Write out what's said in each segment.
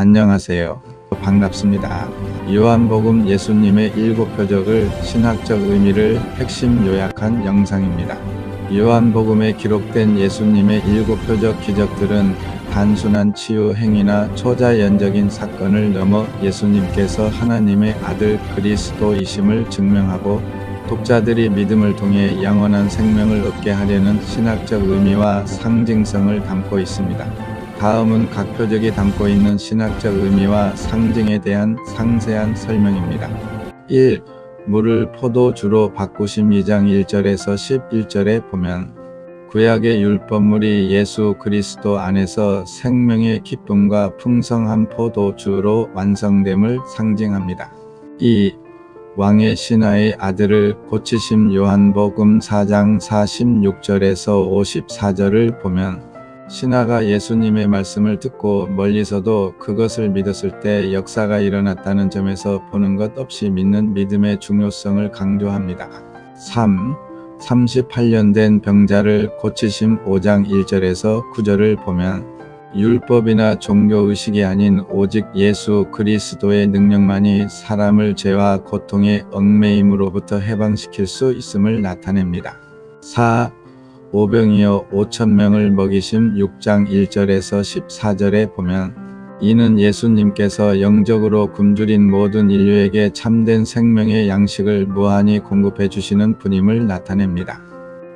안녕하세요. 반갑습니다. 요한복음 예수님의 일곱 표적을 신학적 의미를 핵심 요약한 영상입니다. 요한복음에 기록된 예수님의 일곱 표적 기적들은 단순한 치유 행위나 초자연적인 사건을 넘어 예수님께서 하나님의 아들 그리스도이심을 증명하고 독자들이 믿음을 통해 영원한 생명을 얻게 하려는 신학적 의미와 상징성을 담고 있습니다. 다음은 각 표적이 담고 있는 신학적 의미와 상징에 대한 상세한 설명입니다. 1. 물을 포도주로 바꾸심 2장 1절에서 11절에 보면 구약의 율법물이 예수 그리스도 안에서 생명의 기쁨과 풍성한 포도주로 완성됨을 상징합니다. 2. 왕의 신하의 아들을 고치심 요한복음 4장 46절에서 54절을 보면 신하가 예수님의 말씀을 듣고 멀리서도 그것을 믿었을 때 역사가 일어났다는 점에서 보는 것 없이 믿는 믿음의 중요성을 강조합니다. 3. 38년 된 병자를 고치심 5장 1절에서 9절을 보면 율법이나 종교의식이 아닌 오직 예수 그리스도의 능력만이 사람을 죄와 고통의 얽매임으로부터 해방시킬 수 있음을 나타냅니다. 4. 오병이어 5천명을 먹이심 6장 1절에서 14절에 보면 이는 예수님께서 영적으로 굶주린 모든 인류에게 참된 생명의 양식을 무한히 공급해 주시는 분임을 나타냅니다.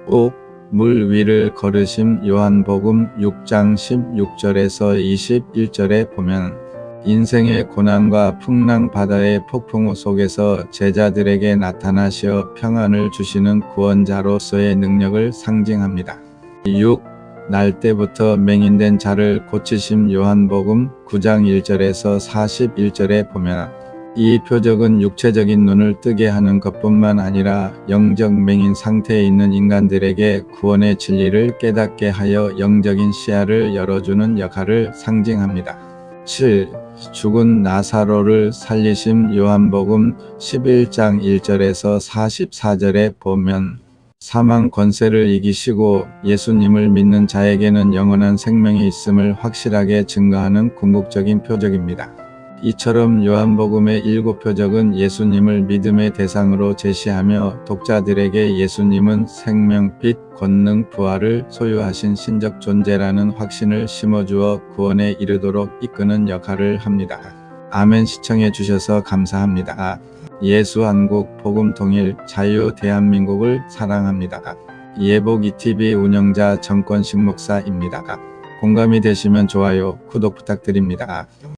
5. 물 위를 걸으심 요한복음 6장 16절에서 21절에 보면 인생의 고난과 풍랑 바다의 폭풍 속에서 제자들에게 나타나시어 평안을 주시는 구원자로서의 능력을 상징합니다. 6. 날 때부터 맹인된 자를 고치심 요한복음 9장 1절에서 41절에 보면 이 표적은 육체적인 눈을 뜨게 하는 것뿐만 아니라 영적 맹인 상태에 있는 인간들에게 구원의 진리를 깨닫게 하여 영적인 시야를 열어주는 역할을 상징합니다. 7. 죽은 나사로를 살리심 요한복음 11장 1절에서 44절에 보면 사망 권세를 이기시고 예수님을 믿는 자에게는 영원한 생명이 있음을 확실하게 증거하는 궁극적인 표적입니다. 이처럼 요한복음의 일곱 표적은 예수님을 믿음의 대상으로 제시하며 독자들에게 예수님은 생명, 빛, 권능, 부활을 소유하신 신적 존재라는 확신을 심어주어 구원에 이르도록 이끄는 역할을 합니다. 아멘 시청해 주셔서 감사합니다. 예수 한국 복음 통일 자유 대한민국을 사랑합니다. 예복이 TV 운영자 정권식 목사입니다. 공감이 되시면 좋아요, 구독 부탁드립니다.